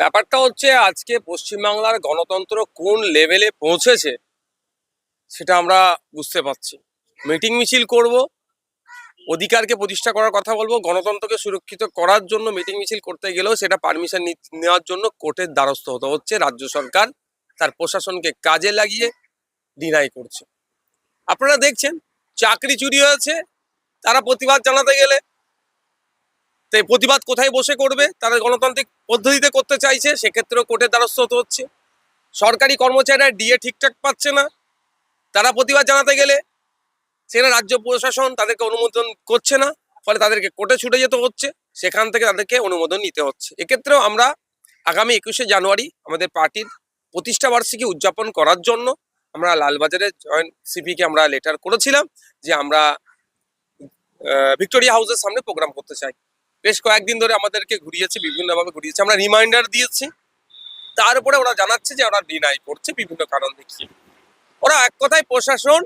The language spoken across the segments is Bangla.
ব্যাপারটা হচ্ছে আজকে পশ্চিমবাংলার গণতন্ত্র কোন লেভেলে পৌঁছেছে সেটা আমরা বুঝতে পারছি। মিটিং মিছিল করব, অধিকারকে প্রতিষ্ঠা করার কথা বলব, গণতন্ত্রকে সুরক্ষিত করার জন্য মিটিং মিছিল করতে গেলেও সেটা পারমিশন নেওয়ার জন্য কোর্টের দ্বারস্থ হতে হচ্ছে, রাজ্য সরকার তার প্রশাসনকে কাজে লাগিয়ে ডিনাই করছে। আপনারা দেখছেন, চাকরি চুরি হয়েছে, তারা প্রতিবাদ জানাতে গেলে তো প্রতিবাদ কোথায় বসে করবে? তারা গণতান্ত্রিক পদ্ধতিতে করতে চাইছে, সেক্ষেত্রেও কোর্টের দ্বারস্থ হতে হচ্ছে। সরকারি কর্মচারীরা ডিএ ঠিকঠাক পাচ্ছে না। তারা প্রতিবাদ জানাতে গেলে সেটা রাজ্য প্রশাসন তাদেরকে অনুমোদন করছে না, ফলে তাদেরকে কোর্টে ছুটে যেতে হচ্ছে। সেখান থেকে তাদেরকে অনুমোদন নিতে হচ্ছে। এক্ষেত্রেও আমরা আগামী একুশে জানুয়ারি আমাদের পার্টির প্রতিষ্ঠা বার্ষিকী উদযাপন করার জন্য আমরা লালবাজারে জয়েন্ট সিপিকে আমরা লেটার করেছিলাম যে আমরা ভিক্টোরিয়া হাউসের সামনে প্রোগ্রাম করতে চাই। বেশ কয়েকদিন ধরে আমাদেরকে ঘুরিয়েছে, বিভিন্নভাবে ঘুরিয়েছে। আমরা রিমাইন্ডার দিয়েছি। তারপরে ওরা জানাচ্ছে যে ওরা ডিনাই করছে বিভিন্ন কারণ দেখিয়ে। ওরা এক কথায় প্রশাসন,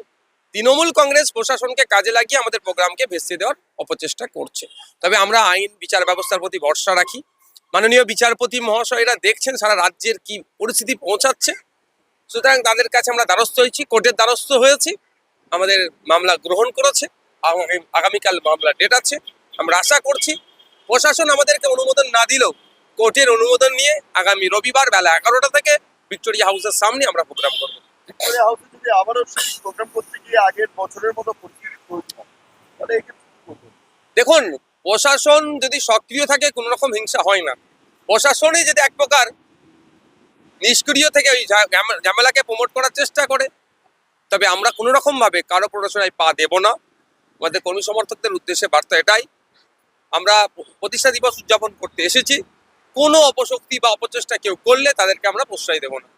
তৃণমূল কংগ্রেস প্রশাসনকে কাজে লাগিয়ে আমাদের প্রোগ্রামকে ভেসে দেওয়ার অপচেষ্টা করছে। তবে আমরা আইন, বিচার ব্যবস্থার প্রতি ভরসা রাখি। মাননীয় বিচারপতি মহাশয়রা দেখছেন সারা রাজ্যের কি পরিস্থিতি পৌঁছাচ্ছে। সুতরাং তাদের কাছে আমরা দ্বারস্থ হয়েছি, কোর্টের দ্বারস্থ হয়েছি। আমাদের মামলা গ্রহণ করেছে। আগামী- আগামীকাল মামলা ডেট আছে। আমরা আশা করছি প্রশাসন আমাদেরকে অনুমোদন না দিলেও কোর্টের অনুমোদন নিয়ে আগামী রবিবার বেলা এগারোটা থেকে ভিক্টোরিয়া হাউসের সামনে আমরা প্রোগ্রাম করব। ভিক্টোরিয়া হাউসে যদি আবারও প্রোগ্রাম করতে গিয়ে আগের বছরের মতো? দেখুন প্রশাসন যদি সক্রিয় থাকে কোনো রকম হিংসা হয় না। প্রশাসনই যদি এক প্রকার নিষ্ক্রিয় থেকে ওই ঝামেলাকে প্রমোট করার চেষ্টা করে তবে আমরা কোনো রকম ভাবে কারও প্ররোচনায় পা দেব না। আমাদের কর্মী সমর্থকদের উদ্দেশ্যে বার্তা এটাই। আমরা প্রতিষ্ঠা দিবস উদযাপন করতে এসেছি। কোনো অপশক্তি বা অপচেষ্টা কেউ করলে তাদেরকে আমরা প্রশ্রয় দেব না।